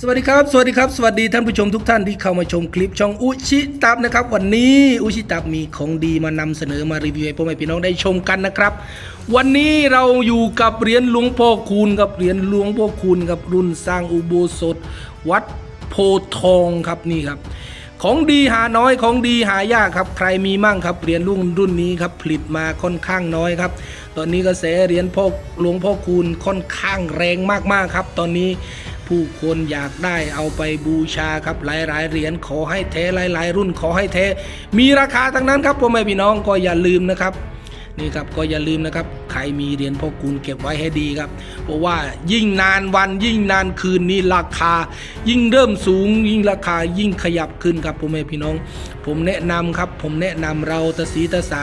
สวัสดีครับ สวัสดีครับ สวัสดีท่านผู้ชมทุกท่านที่เข้ามาชมคลิปช่องอุชิตับนะครับ วันนี้อุชิตับมีของดีมานำเสนอมารีวิวให้พ่อแม่พี่น้องได้ชมกันนะครับ วันนี้เราอยู่กับเหรียญหลวงพ่อคูณกับเหรียญหลวงพ่อคูณกับรุ่นสร้างอุโบสถ วัดโพทองครับนี่ครับ ของดีหาน้อยของดีหายากครับใครมีมั่งครับเหรียญรุ่นรุ่นนี้ครับผลิตมาค่อนข้างน้อยครับตอนนี้กระแสเหรียญพ่อหลวงพ่อคูณค่อนข้างแรงมากๆครับ ตอนนี้ ผู้คนอยากได้เอาไปบูชาครับหลายๆเหรียญขอให้แท้หลาย ๆ รุ่นขอให้แท้มีราคาทั้งนั้นครับพ่อแม่พี่น้องก็อย่าลืมนะครับ นี่ครับก็อย่าลืมนะครับ ใครมีเหรียญพ่อคูณเก็บไว้ให้ดีครับ เพราะว่ายิ่งนานวันยิ่งนานคืนนี้ราคา ยิ่งเริ่มสูง ยิ่งราคายิ่งขยับขึ้นครับพ่อแม่พี่น้อง ผมแนะนำครับ ผมแนะนำเราตะสีตะสา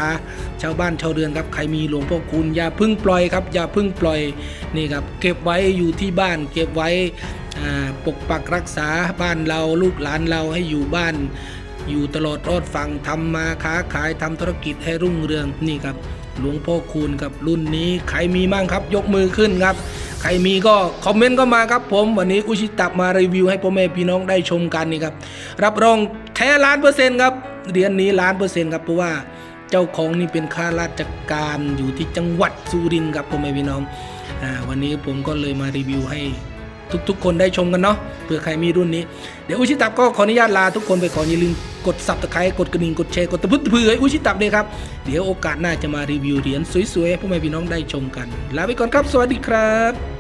ชาวบ้านชาวเรือนครับใครมีหลวงพ่อคูณอย่าพึ่งปล่อยครับอย่าพึ่งปล่อยนี่ครับเก็บไว้อยู่ที่บ้าน เก็บไว้อ่าปกปักรักษาบ้านเราลูกหลานเราให้อยู่บ้านอยู่ตลอดรอดฟังทำมาค้าขายทำธุรกิจให้รุ่งเรืองนี่ครับ หลวงพ่อคูณกับรุ่นนี้ใครมีมั่งครับ ยกมือขึ้นครับ ใครมีก็คอมเมนต์ก็มาครับผม วันนี้อุชิตับมารีวิวให้พ่อแม่พี่น้องได้ชมกันนี่ครับรับรองแท้ล้านเปอร์เซ็นต์ครับเหรียญนี้ล้านเปอร์เซ็นต์ครับเพราะว่าเจ้าของนี่เป็นข้าราชการอยู่ที่จังหวัดสุรินทร์ครับพ่อแม่พี่น้องอวันนี้ผมก็เลยมารีวิวให้ ทุกๆ คนได้ชมกันเนาะเผื่อใครมีรุ่นนี้ เดี๋ยวอุชิตับก็ขออนุญาตลาทุกคนไปก่อนอย่าลืมกดสับตะไคร้กดกระดิ่งกดแชร์กดตะพุตตะพือให้อุชิตับเลยครับ เดี๋ยวโอกาสหน้าจะมารีวิวเหรียญสวยๆให้พ่อแม่พี่น้องได้ชมกัน ลาไปก่อนครับ สวัสดีครับ